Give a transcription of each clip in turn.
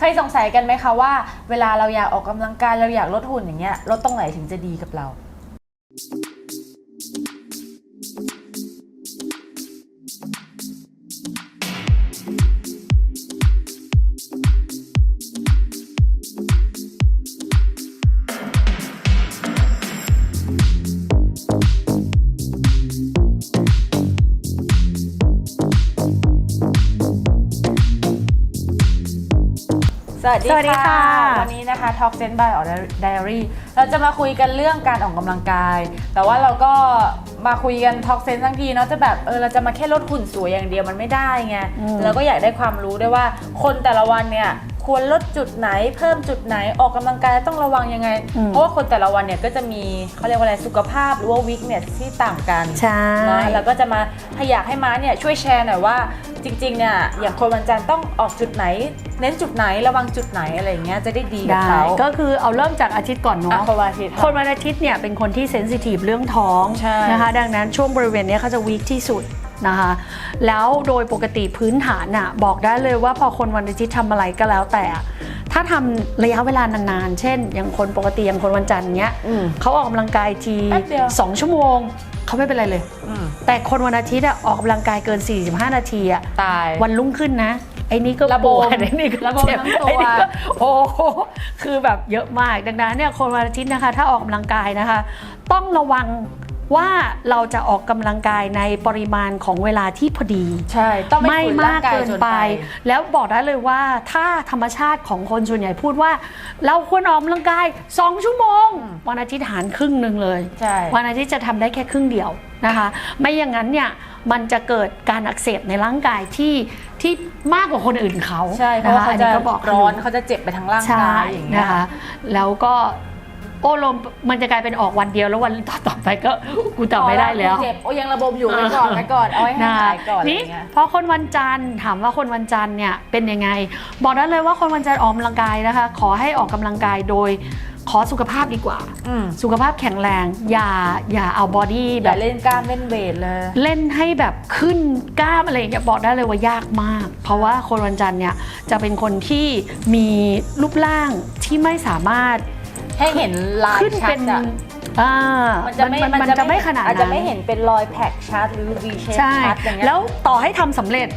เคยสงสัยกันไหมคะว่าเวลาเราอยากออกกำลังกายเราอยากลดหุ่นอย่างเงี้ยลดตรงไหนถึงจะดีกับเรา สวัสดีสวัสดีค่ะ วันนี้นะคะ Talk Sense by or Diary เราจะมาคุยกันเรื่องการออกกำลังกาย แต่ว่าเราก็มาคุยกัน Talk Sense ทั้งทีเนาะจะแบบเออเราจะมาแค่ลดหุ่นสวยอย่างเดียวมันไม่ได้ไงอืมเราก็อยากได้ความรู้ด้วยว่าคนแต่ละวันเนี่ย ควรลดจุดไหน เพิ่มจุดไหนออกกำลังกายต้องระวังยังไง เพราะว่าคนแต่ละวันเนี่ยก็จะมีเขาเรียกว่าอะไรสุขภาพหรือว่าวิกเนี่ยที่ต่างกันใช่นะแล้วก็จะมาถ้าอยากให้ม้าเนี่ยช่วยแชร์หน่อยว่าจริงๆเนี่ยอย่างคนวันจันทร์ต้องออกจุดไหน เน้นจุดไหนระวังจุดไหนอะไรอย่างเงี้ยจะได้ดีกับได้เขาก็คือเอาเริ่มจากอาทิตย์ก่อนอะเนาะคนวันอาทิตย์คนวันอาทิตย์เนี่ยเป็นคนที่เซนซิทีฟเรื่องท้องใช่นะคะดังนั้นช่วงบริเวณเนี้ยเขาจะวีคที่สุด นะคะ แล้วโดยปกติพื้นฐานน่ะบอกได้เลยว่าพอคนวันอาทิตย์ทำอะไรก็แล้วแต่ ถ้าทำระยะเวลานานๆ เช่น อย่างคนปกติอย่างคนวันจันทร์เนี้ยอืมเขาออกกำลังกายทีแป๊บเดียว สองชั่วโมงเขาไม่เป็นไรเลย อืมแต่คนวันอาทิตย์อะออกกำลังกายเกิน 45 นาทีอะตาย วันรุ่งขึ้นนะ ไอ้นี่ก็ระบมปวดไอ้นี่ก็ระบมเจ็บทั้งตัว ไอ้นี่ก็โอ้โหคือแบบเยอะมากดังนั้นเนี่ยคนวันอาทิตย์นะคะ ถ้าออกกำลังกายนะคะ ต้องระวัง ว่าเราจะออกกำลังกายในปริมาณของเวลาที่พอดี ใช่ ต้องไม่ไม่ฝืนร่ามางกกายเกินจนไปไป แล้วบอกได้เลยว่าถ้าธรรมชาติของคนส่วนใหญ่พูดว่า เราควรออกกำลังกาย 2 ชั่วโมง วันอาทิตย์หารครึ่งหนึ่งเลยใช่วันอาทิตย์จะทำได้แค่ครึ่งเดียวนะคะ ไม่อย่างนั้นเนี่ยมันจะเกิดการอักเสบในร่างกายที่ที่มากกว่าคนอื่นเขาใช่เพนะราะว่าคะเขาอันจะนี้ก็บอกร้อนยู่เขาจะเจ็บไปทั้งร่างใช่กายอย่างเงี้ยนะคะแล้วก็ โอ้ลมมันจะกลายเป็นออกวันเดียวแล้ววันต่อต่อไปก็กูจำไม่ได้แล้วเจ็บโอ้ยังระบมอยู่ไว้ก่อนไว้ก่อนเอาไว้ให้หายก่อนอะไรนี่เงี้ยพอคนวันจันทร์ถามว่าคนวันจันทร์เนี่ยเป็นยังไง บอกได้เลยว่าคนวันจันทร์ออกกำลังกายนะคะ ขอให้ออกกำลังกายโดยขอสุขภาพดีกว่าอืมสุขภาพแข็งแรง อย่าอย่าเอาบอดี้อแบย่าบเล่นกล้ามเล่นเวทเลย เล่นให้แบบขึ้นกล้ามอะไรอย่างเงี้ยบอกได้เลยว่ายากมาก เพราะว่าคนวันจันทร์เนี่ยจะเป็นคนที่มีรูปร่างที่ไม่สามารถ ให้เห็นลายขึ้นชัเป็ดนอะอ่ามันจะไม่มันจะไม่ขนาดอาจนั้จะนไม่เห็นเป็นรอยแพ็กชัดหรือ V shape ใช่ ชัดอย่างเงี้ย แล้วต่อให้ทำสำเร็จ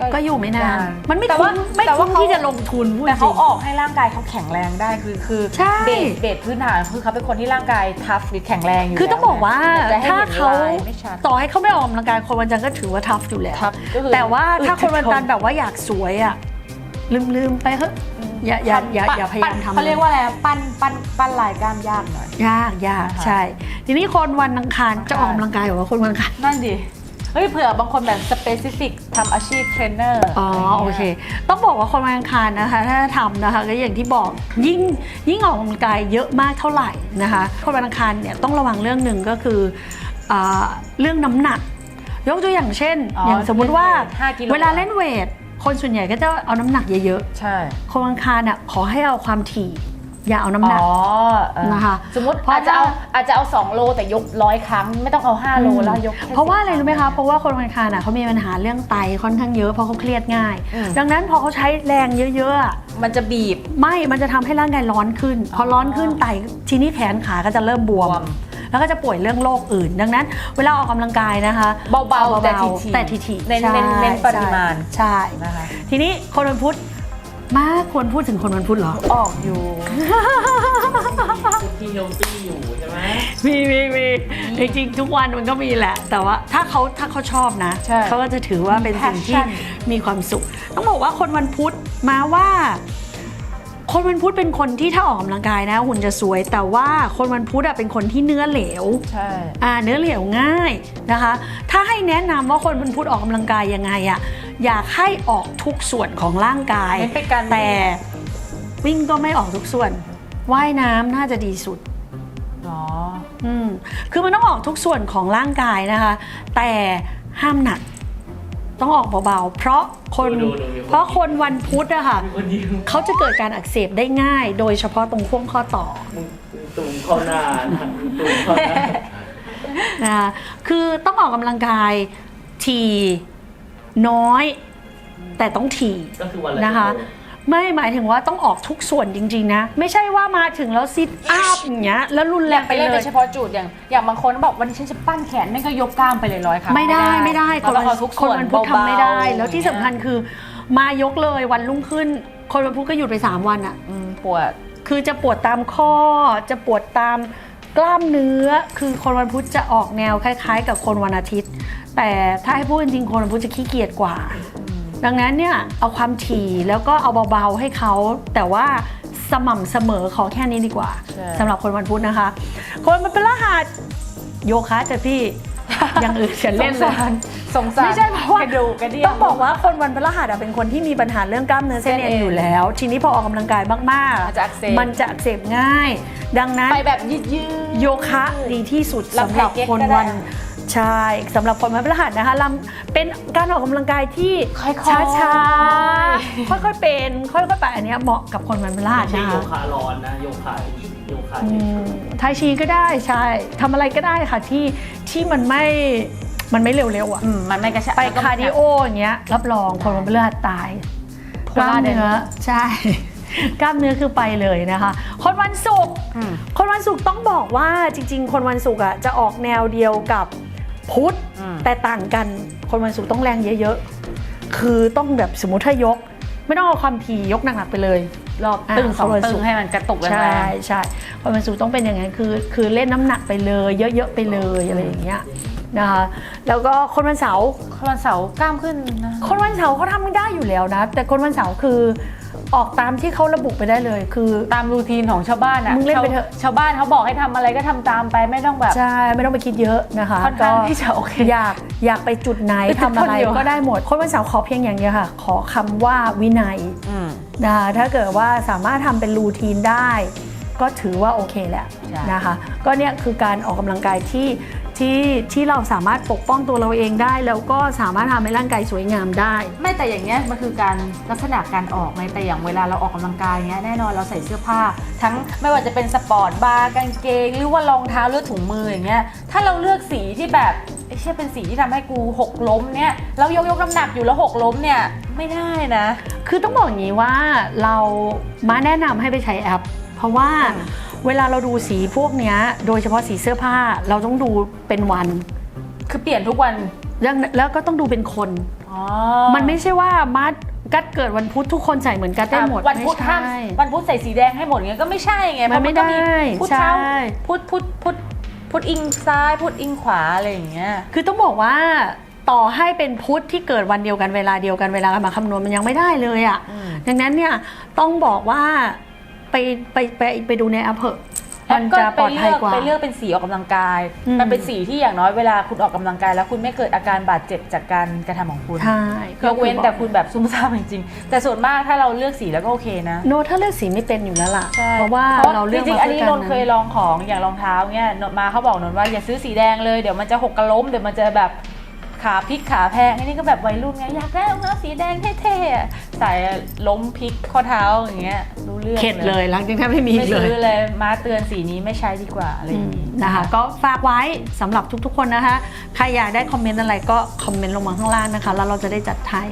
ก็ก็อยู่ไม่นานนาน มันไม่แต่คุ้ว่ามไม่แต่ว่าคุ้มเขา ที่จะลงทุนพูดแต่เขาจริงออกให้ร่างกายเขาแข็งแรงได้คือคือใช่ เบสเบสพื้นฐานคือเขาเป็นคนที่ร่างกายทัฟหรือแข็งแรงอยู่คือต้องบอกว่าแล้วไงแต่จะให้ถ้าห็นเขาลยไม่ชัด ต่อให้เขาไม่ออกกำลังกายคนวันจันทร์ก็ถือว่าทัฟอยู่แล้ว tough ก็คือแต่ว่าถ้าคนวันจันทร์อึดแบบว่าอยากสวยอะลืมลืมไปเถอะ อย่าอย่าอย่าอย่าพยายามทำเขาเรียกว่าอะไรปั้นปั้นปั้นลายกล้ามยากหน่อยยากยากนะคะใช่ ทีนี้คนวันอังคารจะออกกำลังกายหรือว่าคนวันอังคารนั่นดิเฮ้ยเผื่อบางคนแบบสเปซิฟิกทำอาชีพเทรนเนอร์ อ๋อโอเค ต้องบอกว่าคนวันอังคารนะคะ ถ้าทำนะคะก็อย่างที่บอกยิ่งยิ่งออกกำลังกายเยอะมากเท่าไหร่นะคะ คนวันอังคารเนี่ยต้องระวังเรื่องหนึ่งก็คืออ่าเรื่องน้ำหนัก ยกตัวอย่างเช่นอ๋ออย่างสมมุติว่าห้ากิโลเวลาเล่นเวท คนส่วนใหญ่ก็จะเอาน้ำหนักเยอะใช่ๆคนวันอังคารน่ะขอให้เอาความถี่ อย่าเอาน้ำหนัก อ๋อเออนะคะสมมติเพราะอาจจะเอาว่า อาจจะเอา 2 โลแต่ยกร้อยครั้ง ไม่ต้องเอา 5 โลแล้วยกแค่เพราะว่าอะไร10รู้ไหมคะ เพราะว่าคนวันอังคารน่ะเขามีปัญหาเรื่องไตค่อนข้างเยอะเพราะเขาเครียดง่ายอืมดังนั้นพอเขาใช้แรงเยอะๆอะมันจะบีบ ไม่มันจะทำให้ร่างกายร้อนขึ้น พอร้อนขึ้นไตทีนี้แขนขาก็จะเริ่มบวม บวม แล้วก็จะป่วยเรื่องโรคอื่น ดังนั้น เวลาออกกำลังกายนะคะเบาๆแต่ทีๆแต่ทีๆเน้นใช่เน้นเน้นปริมาณใช่นะคะทีนี้คนวันพุธมาควรพูดถึงคนวันพุธเหรอ ออกอยู่ที่เฮลตี้อยู่ใช่ไหมมีมีมีจริงๆทุกวันมันก็มีแหละ แต่ว่าถ้าเขาถ้าเขาชอบนะใช่เขาก็จะถือว่าเป็นสิ่งที่ passion มีความสุข ต้องบอกว่าคนวันพุธมาว่า คนวันพุธเป็นคนที่ถ้าออกกำลังกายนะหุ่นจะสวย แต่ว่าคนวันพุธอะเป็นคนที่เนื้อเหลวใช่อ่าเนื้อเหลวง่ายนะคะ ถ้าให้แนะนำว่าคนวันพุธออกกำลังกายยังไงอะอยากให้ออกทุกส่วนของร่างกาย เน้นเป็นการแต่วิ่งก็ไม่ออกทุกส่วนว่ายน้ำน่าจะดีสุดอ๋ออืมคือมันต้องออกทุกส่วนของร่างกายนะคะ แต่ห้ามหนัก ต้องออกเบาๆ เพราะคนดูดูมีคน เพราะคนวันพุธอะค่ะมีคนยิงเขาจะเกิดการอักเสบได้ง่าย โดยเฉพาะตรงช่วงข้อต่อ มึงตุ่มเข้าหน้านะมึงตุ่มเข้าหน้า นะคะคือต้องออกกำลังกายทีน้อย แต่ต้องทีก็คือวันละนะคะชั่วโมง ไม่หมายถึงว่าต้องออกทุกส่วนจริงๆนะ ไม่ใช่ว่ามาถึงแล้วซิทอัพอย่างเงี้ยแล้วรุนแรองยากไปไปเลเล่นเป็ยนเฉพาะจุดอย่างอย่างบางคนบอกวันนี้ฉันจะปั้นแขนไม่ก็ยกกล้ามไปเลยร้อยครั้งไม่ได้ไม่ได้คนเราวัต้องเอาทุกคส่นวนวันพุธทำไม่ได้ เบาๆแล้วที่สำคัญคือ มายกเลยวันรุ่งขึ้น คนวันพุธก็หยุดไป 3 วันอะ อืมปวด คือจะปวดตามข้อ จะปวดตามกล้ามเนื้อ คือคนวันพุธจะออกแนวคล้าย ๆ กับคนวันอาทิตย์ แต่ถ้าให้พูดจริงๆคนวันพุธจะขี้เกียจกว่า ดังนั้นเนี่ยเอาความถี่แล้วก็เอาเบาๆให้เขาแต่ว่าสม่ำเสมอขอแค่นี้ดีกว่าใช่สำหรับคนวันพุธนะคะ คนมันเป็นรหัสโยคะจ้ะพี่อย่างอื่นฉันเล่นสเลงยสารสงสารไม่ใช่เพราะว่ากระดูกกระเดี่ยต้องบอกว่าคนวันพฤหัสอะเป็นคนที่มีปัญหาเรื่องกล้ามเนื้อเส้นเอ็นเส้นเอ็นอยู่แล้ว ทีนี้พอออกกำลังกายมากมันจะอักเสบมันจะอักเสบง่าย ดังนั้นไปแบบยืดยืดโยคะดีที่สุดลำสำหรับไส้เก๊กคนก็ได้วัน ใช่สำหรับคนวันพฤหัสนะคะลำเป็นการออกกำลังกายที่ค่อยๆ ช้าๆค่อยๆเป็นค่อยๆไปอันเนี้ยเหมาะกับคนวันพฤหัสไม่ใช่นะโยคะคะร้อนนะ โยคะโยคะอืเฉมยไทชีก็ได้ใช่ทำอะไรก็ได้ค่ะที่ที่มันไม่มันไม่เร็วๆอะ อืมมันไม่กระชับไปแล้วก็คาร์ดิโออย่างเงี้ยรับรองคนวันพฤหัสตายโคกล้าราชมเนื้อใช่ กล้ามเนื้อคือไปเลยนะคะ คนวันศุกร์อืม คนวันศุกร์ต้องบอกว่าจริง ๆ คนวันศุกร์อะจะออกแนวเดียวกับ พุธอืมแต่ต่างกันคนวันศุกร์ต้องแรงเยอะๆ คือต้องแบบสมมติถ้ายก ไม่ต้องเอาความถี่ยกหนักๆไปเลย รอบอะตึงสองคนวันตึศุงกร์ให้มันกระตุกแรใช่งใช่คนวันศุกร์ต้องเป็นอย่างนั้นคือ คือเล่นน้ำหนักไปเลย เยอะๆไปเลยอะไรอย่างเงี้ยนะคะแล้วก็คนวันเสาร์ๆคนวันเสาร์กล้ามขึ้นนะคนวันเสาร์เขาทำไม่ได้อยู่แล้วนะ แต่คนวันเสาร์คือ ออกตามที่เขาระบุไปได้เลย คือตามรูทีนของชาวบ้านอะมึงเล่นไปชาวเถอะชาวบ้านเขาบอกให้ทำอะไรก็ทำตามไปไม่ต้องแบบ ใช่ไม่ต้องไปคิดเยอะนะคะค่อนข้างที่จะโอเคอยากอยากไปจุดไหนไปจุดทำอะไรคนเดียวก็ได้หมดคนวันเสาร์ขอเพียงอย่างเดียวค่ะ ขอคำว่าวินัยอืม นะคะถ้าเกิดว่าสามารถทำเป็นรูทีนได้ ก็ถือว่าโอเคแหละใช่ นะคะ ก็เนี่ยคือการออกกำลังกายที่ ที่ที่เราสามารถปกป้องตัวเราเองได้ แล้วก็สามารถทำให้ร่างกายสวยงามได้ ไม่แต่อย่างเงี้ยมันคือการลักษณะการออกไงแต่อย่างเวลาเราออกกำลังกายเงี้ยแน่นอนเราใส่เสื้อผ้า ทั้งไม่ว่าจะเป็นสปอร์ตบาร์กางเกง หรือว่ารองเท้าหรือถุงมืออย่างเงี้ยถ้าเราเลือกสีที่แบบไอ้เชี่ยเป็นสีที่ทำให้กูหกล้มเนี่ยเรายกยกน้ำหนักอยู่แล้วหกล้มเนี่ยไม่ได้นะ คือต้องบอกอย่างนี้ว่าเรามาแนะนำให้ไปใช้แอป เพราะว่าอืม เวลาเราดูสีพวกเนี้ย โดยเฉพาะสีเสื้อผ้าเราต้องดูเป็นวันคือเปลี่ยนทุกวันแล้วแล้วก็ต้องดูเป็นคน อ๋อมันไม่ใช่ว่ามัดกัดเกิดวันพุธทุกคนใส่เหมือนกันได้หมดวันพุธไม่ห้ามใช่ วันพุธใส่สีแดงให้หมดเงี้ยก็ไม่ใช่ไงมันไม่ได้พุธเช้าใช่ พุธพุธพุธพุธอิงซ้ายพุธอิงขวาอะไรอย่างเงี้ย คือต้องบอกว่าต่อให้เป็นพุธที่เกิดวันเดียวกันเวลาเดียวกันเวลามาคำนวณมันยังไม่ได้เลยอะ่ะ อืม ดังนั้นเนี่ยต้องบอกว่า ไปไปไปไปดูในแอปเถอะมันก็จะปลอดภัยกว่าไปเลือกเป็นสีออกกำลังกายอืมมันเป็นสีที่อย่างน้อยเวลาคุณออกกำลังกาย แล้วคุณไม่เกิดอาการบาดเจ็บจากการกระทำของคุณใช่ยกเว้นแต่คุณแบบซุ่มซ่ามจริงๆ แต่ส่วนมากถ้าเราเลือกสีแล้วก็โอเคนะโนตถ้าเลือกสีไม่เป็นอยู่แล้วล่ะใช่เพราะว่าเราเลือกจริงๆมาอันนี้พื่นนท์เคยลองของอย่างรองเท้าเนี่ยนนท์มาเขาบอกนนท์ว่าอย่าซื้อสีแดงเลยเดี๋ยวมันจะหกกระล้มเดี๋ยวมันจะแบบ ขาพลิกขาแพงอันนี้ก็แบบวัยรุ่นไงอยากได้รองเท้าสีแดงเท่ๆอะใส่ล้มพลิกข้อเท้าอย่างเงี้ยรู้เรื่องเข็ดเลยหลังจากนั้นไม่มีไม่เลซื้ย อเลยมาเตือนสีนี้ไม่ใช้ดีกว่าอะไรอย่างนี้ นะคะก็ฝากไว้สำหรับทุกๆคนนะคะ ใครอยากได้คอมเมนต์อะไรก็คอมเมนต์ลงมาข้างล่างนะคะ แล้วเราจะได้จัดให้